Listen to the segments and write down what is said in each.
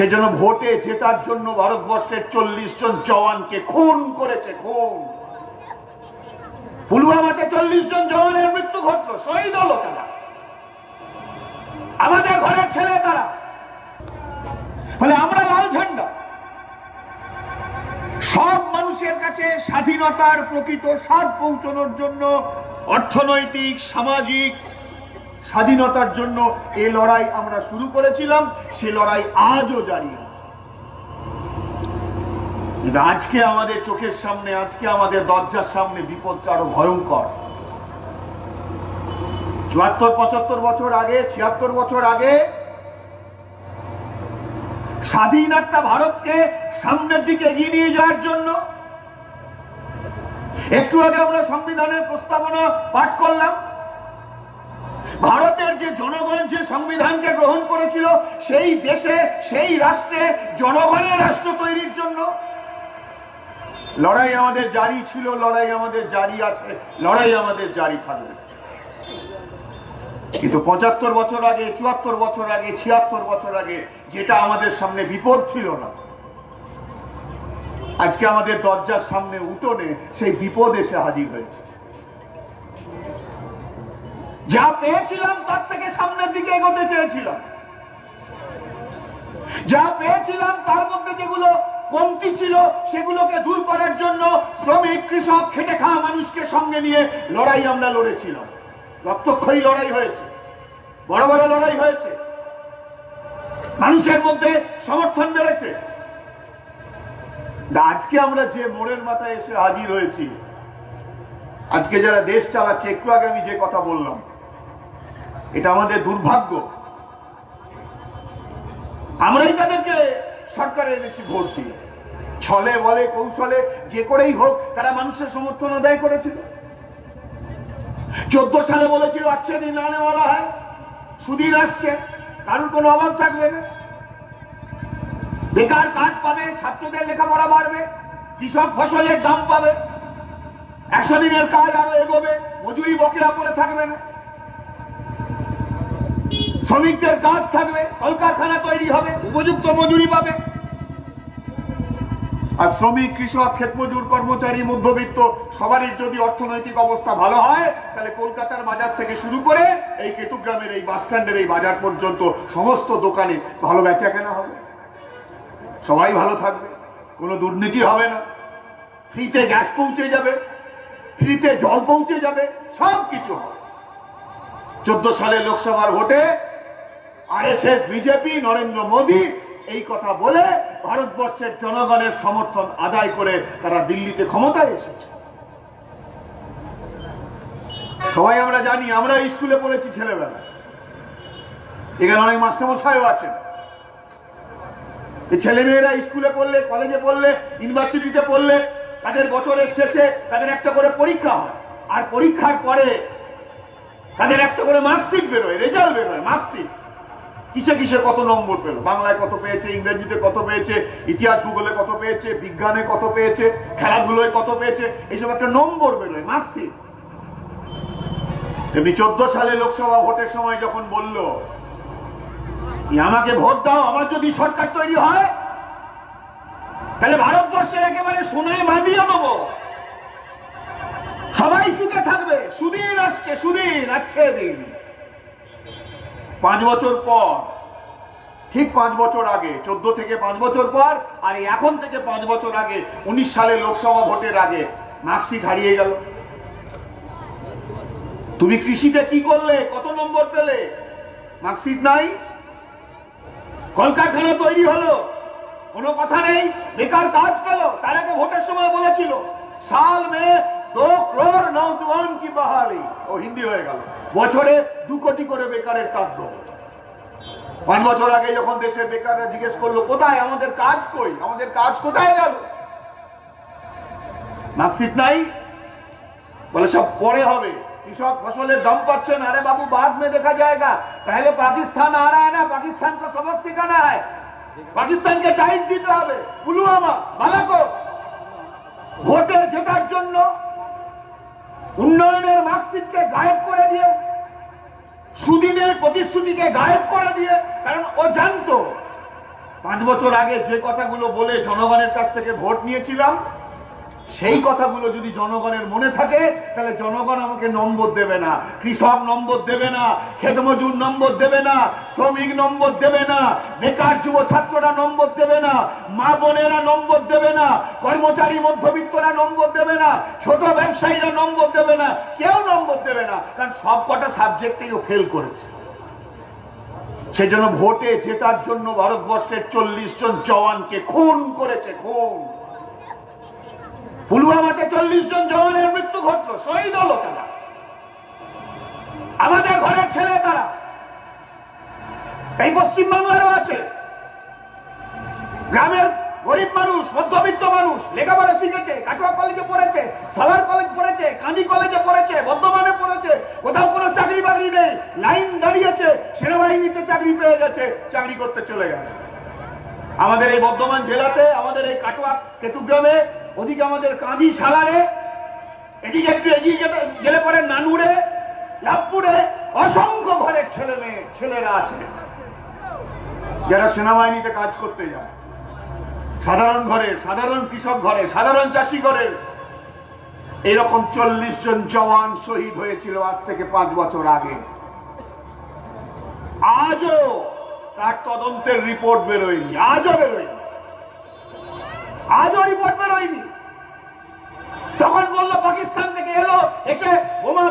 সেজন্য ভোটে জেতার জন্য ভারতবর্ষের চল্লিশ জন জওয়ানকে খুন করেছে, খুন। পুলওয়ামাতে চল্লিশ জন জওয়ানের মৃত্যু ঘটলো, শহীদ হলো তারা। আমাদের ঘরের ছেলে তারা। ফলে আমরা লাল ঝান্ডা। সব মানুষের কাছে স্বাধীনতার প্রকৃত স্বাদ পৌঁছানোর জন্য অর্থনৈতিক, সামাজিক স্বাধীনতার জন্য এই লড়াই আমরা শুরু করেছিলাম, সে লড়াই আজও জারি আছে। আজকে আমাদের চোখের সামনে, আজকে আমাদের দরজার সামনে বিপদটা আরও ভয়ঙ্কর। চুয়াত্তর, পঁচাত্তর বছর আগে, ছিয়াত্তর বছর আগে স্বাধীন একটা ভারতকে সামনের দিকে এগিয়ে নিয়ে যাওয়ার জন্য একটু আগে আমরা সংবিধানের প্রস্তাবনা পাঠ করলাম। ভারতের যে জনগণ যে সংবিধানকে গ্রহণ করেছিল, সেই দেশে, সেই রাষ্ট্রে জনগণের রাষ্ট্র তৈরির জন্য। লড়াই আমাদের জারি ছিল, লড়াই আমাদের জারি আছে, লড়াই আমাদের জারি থাকবে। কিন্তু পঁচাত্তর বছর আগে, চুয়াত্তর বছর আগে, ছিয়াত্তর বছর আগে যেটা আমাদের সামনে বিপদ ছিল না, আজকে আমাদের দরজার সামনে উঠোনে সেই বিপদ এসে হাজির হয়েছে। যা পেয়েছিলাম, তার থেকে সামনের দিকে এগোতে চেয়েছিলাম। যা পেয়েছিলাম, তার মধ্যে যেগুলো কমতি ছিল, সেগুলোকে দূর করার জন্য শ্রমিক, কৃষক, খেটে খাওয়া মানুষকে সঙ্গে নিয়ে লড়াই আমরা লড়েছিলাম। রক্তক্ষয়ী লড়াই হয়েছে। বড় বড় লড়াই হয়েছে। মানুষের মধ্যে সমর্থন বেড়েছে। আজকে আমরা যে মোড়ের মাথায় এসে হাজির হয়েছি আজকে যারা দেশ চালাচ্ছে, একটু আগে আমি যে কথা বললাম, এটা আমাদের দুর্ভাগ্য। আমরাই তাদেরকে সরকারে এনেছি ভোট দিয়ে ছলে বলে, কৌশলে, যে করেই হোক, তারা মানুষের সমর্থন আদায় করেছিল। চোদ্দ সালে বলেছিল আচ্ছে দিন আনে বলা হয় সুদিন আসছে, কারোর কোনো অভাব থাকবে না। বেকার কাজ পাবে, ছাত্রদের লেখাপড়া বাড়বে, কৃষক ফসলের দাম পাবে। একশো দিনের কাজ আরও এগোবে, মজুরি বকেয়া পড়ে থাকবে না। শ্রমিকদের কাজ থাকবে, কলকারখানা তৈরি হবে, উপযুক্ত মজুরি পাবে। আর শ্রমিক, কৃষক, ক্ষেতমজুর, কর্মচারী, মধ্যবিত্ত, সবারই যদি অর্থনৈতিক অবস্থা ভালো হয়, তাহলে কলকাতার বাজার থেকে শুরু করে এই কেতুগ্রামের এই বাস স্ট্যান্ডের, এই বাজার পর্যন্ত সমস্ত দোকানে ভালো বেচা কেনা হবে। সবাই ভালো থাকবে, কোনো দুর্নীতি হবে না। ফ্রিতে গ্যাস পৌঁছে যাবে। ফ্রিতে জল পৌঁছে যাবে সব কিছু চোদ্দ সালে লোকসভার ভোটে আরএসএস, বিজেপি, নরেন্দ্র মোদী এই কথা বলে ভারতবর্ষের জনগণের সমর্থন আদায় করে তারা দিল্লিতে ক্ষমতায় এসেছে। সবাই আমরা জানি, আমরা স্কুলে পড়েছি ছেলেবেলা এখানে অনেক মাস্টারমশাইও আছেন। ছেলে মেয়েরা স্কুলে পড়লে, কলেজে পড়লে, ইউনিভার্সিটিতে পড়লে তাদের বছরের শেষে তাদের একটা করে পরীক্ষা হয়। আর পরীক্ষার পরে তাদের একটা করে মার্কশিট বেরোয় রেজাল্ট বেরোয় মার্কশিট কিসে কিসে কত নম্বর পেল? বাংলায় কত পেয়েছে, ইংরেজিতে কত পেয়েছে, ইতিহাস ভূগোলে কত পেয়েছে, বিজ্ঞানে কত পেয়েছে, খেলাধুলোয় কত পেয়েছে, এইসব একটা নম্বর বেরোয় মার্কশিট এমনি চোদ্দ সালে লোকসভা ভোটের সময় যখন বলল আমাকে ভোট দাও আমার যদি সরকার তৈরি হয় তাহলে ভারতবর্ষের একেবারে সোনায় বাঁধিয়ে দেবো। সবাই সুখে থাকবে। সুদিন আসছে সুদিন আসছে দিন। পাঁচ বছর পর, ঠিক পাঁচ বছর আগে, চোদ্দ থেকে পাঁচ বছর পর, আর এখন থেকে পাঁচ বছর আগে, উনিশ সালে লোকসভা ভোটের আগে, মার্কশিট হারিয়ে গেল। তুমি কৃষিতে কি করলে? কত নম্বর পেলে? মার্কশিট নাই? কলকারখানা তৈরি হলো। কোনো কথা নেই। বেকার কাজ পেল, তার আগে ভোটের সময় বলেছিল, সাল মে দো ক্রোর নৌজওয়ান কি বহালি। ও হিন্দি হয়ে গেল। বছরে দু কোটি করে বেকারের কাজ দেবো পাঁচ বছর আগে যখন দেশের বেকাররা জিজ্ঞেস করল, কোথায়? আমাদের কাজ কই? আমাদের কাজ কোথায় গেল? মার্কশিট নাই। বলে, সব পরে হবে। কৃষক ফসলের দাম পাচ্ছেন আরে বাবু, বাদ মে দেখা যায়গা তাহলে পাকিস্তান আ রা না পাকিস্তান তো সবক ঠিকানা হয় পাকিস্তানকে টাইট দিতে হবে। পুলওয়ামা বালাকো ভোটে জেতার জন্য উন্নয়নের মার্কশিটকে গায়েব করে দিয়ে, সুদিনের প্রতিশ্রুতিকে গায়েব করে দিয়ে, কারণ ও জানতো, পাঁচ বছর আগে যে কথাগুলো বলে জনগণের কাছ থেকে ভোট নিয়েছিলাম সেই কথাগুলো যদি জনগণের মনে থাকে, তাহলে জনগণ আমাকে নম্বর দেবে না। কৃষক নম্বর দেবে না খেতমজুর নম্বর দেবে না, শ্রমিক নম্বর দেবে না, বেকার যুব ছাত্ররা নম্বর দেবে না, মা বোনেরা নম্বর দেবে না, কর্মচারী মধ্যবিত্তরা নম্বর দেবে না, ছোট ব্যবসায়ীরা নম্বর দেবে না, কেউ নম্বর দেবে না, কারণ সব কটা সাবজেক্টেই ও ফেল করেছে। সেজন্য ভোটে জেতার জন্য ভারতবর্ষের চল্লিশ জন জওয়ানকে খুন করেছে, খুন। পুলওয়ামাতে চল্লিশ জন জওয়ানের মৃত্যু ঘটলো, শহীদ হলো তারা। আমাদের ঘরের ছেলে তারা। এই পশ্চিমবাংলারও আছে। গ্রামের গরিব মানুষ, মধ্যবিত্ত মানুষ, লেখাপড়া শিখেছে, কাটোয়া কলেজে পড়েছে, সালার কলেজ পড়েছে কান্দি কলেজে পড়েছে, বর্ধমানে পড়েছে, কোথাও কোনো চাকরি বাকরি নেই, লাইন দাঁড়িয়েছে, সেনাবাহিনীতে চাকরি পেয়ে গেছে, চাকরি করতে চলে গেছে। আমাদের এই বর্ধমান জেলাতে, আমাদের এই কাটোয়া কেতুগ্রামে ওদিকে আমাদের কাঁদি সালারে, এদিকে একটু এগিয়ে যেতে, গেলে পরে নানুরে, লাভপুরে অসংখ্য ঘরের ছেলে মেয়ে, ছেলেরা আছে। যারা সেনাবাহিনীতে কাজ করতে যায়। সাধারণ ঘরে, সাধারণ কৃষক ঘরে, সাধারণ চাষি ঘরে। এরকম চল্লিশ জন জওয়ান শহীদ হয়েছিল আজ থেকে পাঁচ বছর আগে। আজও তার তদন্তের রিপোর্ট বেরোয়নি, আজও বেরোয়নি। আজও রিপোর্ট বেরোয়নি। তখন বলল, পাকিস্তান থেকে এলো, এসে বোমা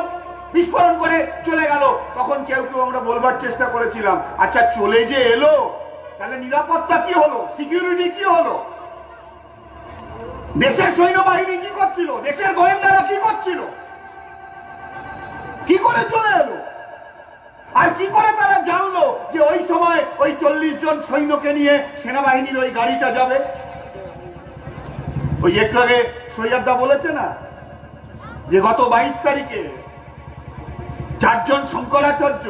বিস্ফোরণ করে চলে গেল। তখন কেউ কেউ আমরা বলবার চেষ্টা করেছিলাম আচ্ছা চলে যে এলো, তাহলে নিরাপত্তা কি হলো? সিকিউরিটি কি হলো? দেশের সৈন্যবাহিনী কি করছিল? দেশের গোয়েন্দারা কি করছিল? কি করে চলে এলো? আর কি করে তারা জানলো যে ওই সময় ওই চল্লিশ জন সৈন্যকে নিয়ে সেনাবাহিনীর ওই গাড়িটা যাবে? ওই একটু আগে সৈয়দা বলেছে না? যে গত বাইশ তারিখে চারজন শঙ্করাচার্য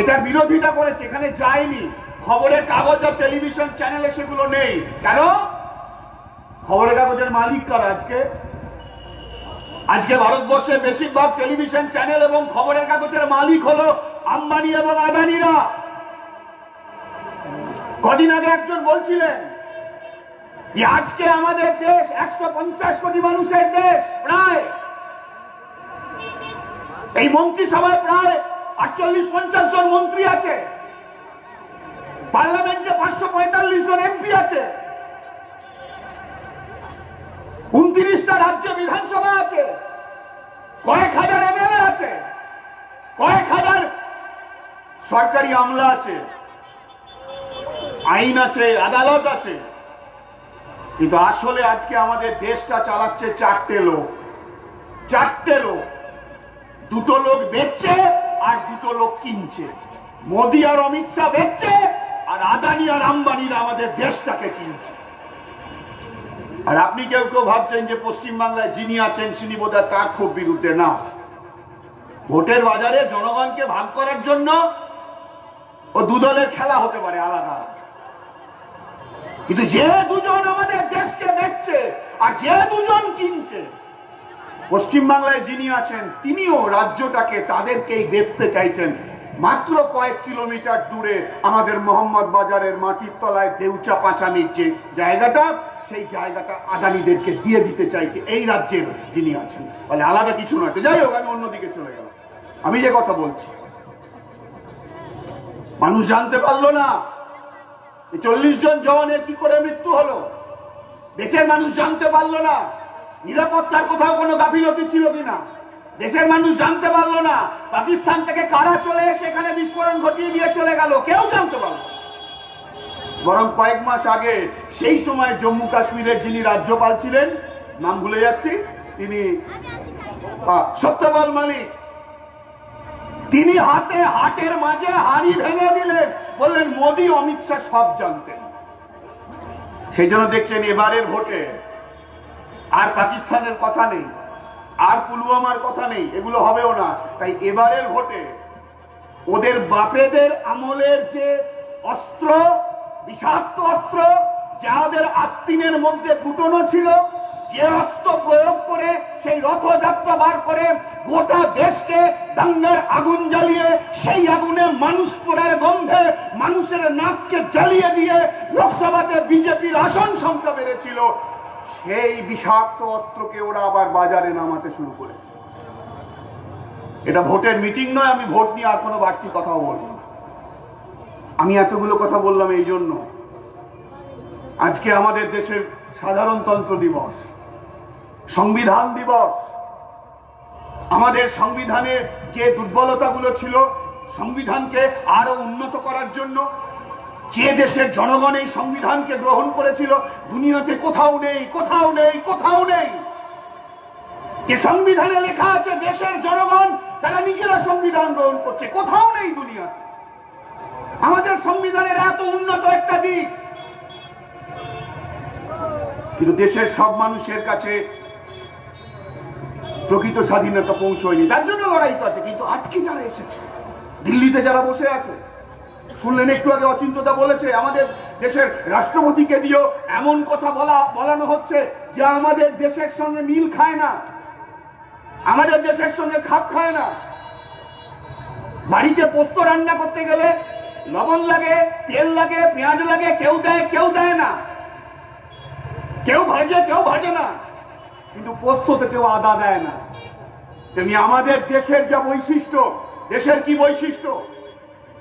এটার বিরোধিতা করেছে, এখানে যায়নি। খবরের কাগজ আর টেলিভিশন চ্যানেলে সেগুলো নেই। কেন? খবরের কাগজের মালিক কারা আজকে? আজকে ভারতবর্ষের বেশিরভাগ টেলিভিশন চ্যানেল এবং খবরের কাগজের মালিক হলো আম্বানি এবং আদানিরা। কদিন আগে একজন বলছিলেন যে আজকে আমাদের দেশ একশো পঞ্চাশ কোটি মানুষের দেশ, প্রায়। এই মন্ত্রিসভায় প্রায় আটচল্লিশ পঞ্চাশ জন মন্ত্রী আছে। পার্লামেন্টে পাঁচশো পঁয়তাল্লিশ জন এমপি আছে। উনত্রিশটা রাজ্য বিধানসভা আছে। কয়েক হাজার এমএলএ আছে। কয়েক হাজার সরকারি আমলা আছে। আইন আছে, আদালত আছে। কিন্তু আসলে আজকে আমাদের দেশটা চালাচ্ছে চারটে লোক। চারটে লোক। দুটো লোক বেচছে আর দুটো লোক কিনছে। মোদি আর অমিত শাহ বেচছে আর আদানি আর আম্বানিরা আমাদের দেশটাকে কিনছে। আর আপনি কেউ কেউ ভাবছেন যে পশ্চিমবাংলায় যিনি আছেন তিনি বোধহয় তার খুব বিরুদ্ধে না। ভোটের বাজারে জনগণকে ভাগ করার জন্য ও দুদলের খেলা হতে পারে আলাদা কিন্তু যে দুজন আমাদের দেশকে দেখছে আর যে দুজন কিনছে, পশ্চিমবাংলায় যিনি আছেন, তিনিও রাজ্যটাকে তাদেরকেই বেচতে চাইছেন। মাত্র কয়েক কিলোমিটার দূরে আমাদের মোহাম্মদ বাজারের মাটির তলায় দেউচা পাঁচামির যে জায়গাটা, সেই জায়গাটা আদানিদেরকে দিয়ে দিতে চাইছে এই রাজ্যের যিনি আছেন। বলে আলাদা কিছু নয়। তো যাই হোক, আমি অন্যদিকে চলে গেলাম। আমি যে কথা বলছি, মানুষ জানতে পারল না চল্লিশ জন জওয়ানের কি করে মৃত্যু হলো? দেশের মানুষ জানতে পারল না। নিরাপত্তার কোথাও কোনো গাফিলতি ছিল কিনা? দেশের মানুষ জানতে পারল না। পাকিস্তান থেকে কারা চলে এসে এখানে বিস্ফোরণ ঘটিয়ে দিয়ে চলে গেল? কেউ জানতে পারল বরং কয়েক মাস আগে সেই সময় জম্মু কাশ্মীরের যিনি রাজ্যপাল ছিলেন, নাম ভুলে যাচ্ছি, তিনি সত্যপাল মালিক তিনি হাতে হাটের মাঝে হাড়ি ভেঙে দিলেন। বললেন, মোদি, অমিত শাহ সব জানতেন। সেই জন্য দেখছেন এবারের ভোটে আর পাকিস্তানের কথা নেই, আর পুলওয়ামার কথা নেই, এগুলো হবেও না। তাই এবারের ভোটে ওদের বাপেদের আমলের যে অস্ত্র, বিষাক্ত অস্ত্র, যা ওদের আত্মিনের মধ্যে ফুটনো ছিল যে অস্ত্র প্রয়োগ করে সেই রথযাত্রা বার করে গোটা দেশকে দাঙ্গার আগুন জ্বালিয়ে সেই আগুনে মানুষ পোড়ার গন্ধে মানুষের নাককে জ্বালিয়ে দিয়ে লোকসভাতে বিজেপির আসন সংখ্যা বেড়েছিল। সেই বিষাক্ত অস্ত্রকে ওরা আবার বাজারে নামাতে শুরু করেছে। এটা ভোটের মিটিং নয়, আমি ভোট নিয়ে আর কোনো বাড়তি কথাও বলব আমি এতগুলো কথা বললাম এই জন্য। আজকে আমাদের দেশের সাধারণতন্ত্র দিবস। সংবিধান দিবস। আমাদের সংবিধানের যে দুর্বলতাগুলো ছিল, সংবিধানকে আরও উন্নত করার জন্য যে দেশের জনগণ এই সংবিধানকে গ্রহণ করেছিল, দুনিয়াতে কোথাও নেই কোথাও নেই কোথাও নেই। যে সংবিধানে লেখা আছে, দেশের জনগণ, তারা নিজেরা সংবিধান গ্রহণ করছে, কোথাও নেই দুনিয়াতে। আমাদের সংবিধানের এত উন্নত একটা দিক। কিন্তু দেশের সব মানুষের কাছে প্রকৃত স্বাধীনতা পৌঁছয়নি। তার জন্য লড়াই তো আছে, কিন্তু আজকে যারা এসেছে, দিল্লিতে যারা বসে আছে, শুনলেন একটু আগে অচিন্ততা বলেছে, আমাদের দেশের রাষ্ট্রপতিকে দিয়েও এমন কথা বলা, বলানো হচ্ছে যে আমাদের দেশের সঙ্গে মিল খায় না। আমাদের দেশের সঙ্গে খাপ খায় না। বাড়িতে পোস্ত রান্না করতে গেলে লবণ লাগে, তেল লাগে, পেঁয়াজ লাগে, কেউ দেয় কেউ দেয় না। কেউ ভাজে কেউ ভাজে না। কিন্তু পোস্ততে কেউ আদা দেয় না। তেমনি আমাদের দেশের যা বৈশিষ্ট্য, দেশের কি বৈশিষ্ট্য?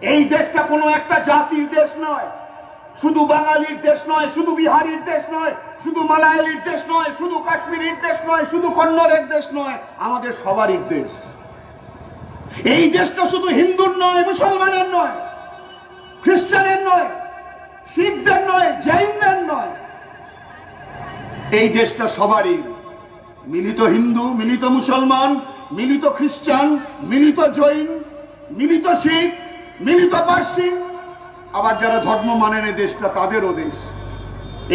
এই দেশটা কোনো একটা জাতির দেশ নয়। শুধু বাঙালির দেশ নয়, শুধু বিহারির দেশ নয়, শুধু মালায়ালির দেশ নয়, শুধু কাশ্মীরের দেশ নয়, শুধু কন্নড়ের দেশ নয়, আমাদের সবারই দেশ। এই দেশটা শুধু হিন্দুর নয়, মুসলমানের নয়, খ্রিস্টানের নয়, শিখদের নয়, জৈনদের নয়। এই দেশটা সবারই। মিলিত হিন্দু, মিলিত মুসলমান, মিলিত খ্রিস্টান, মিলিত জৈন, মিলিত শিখ, মিলিত পার্সি। আবার যারা ধর্ম মানে দেশটা, তাদেরও দেশ।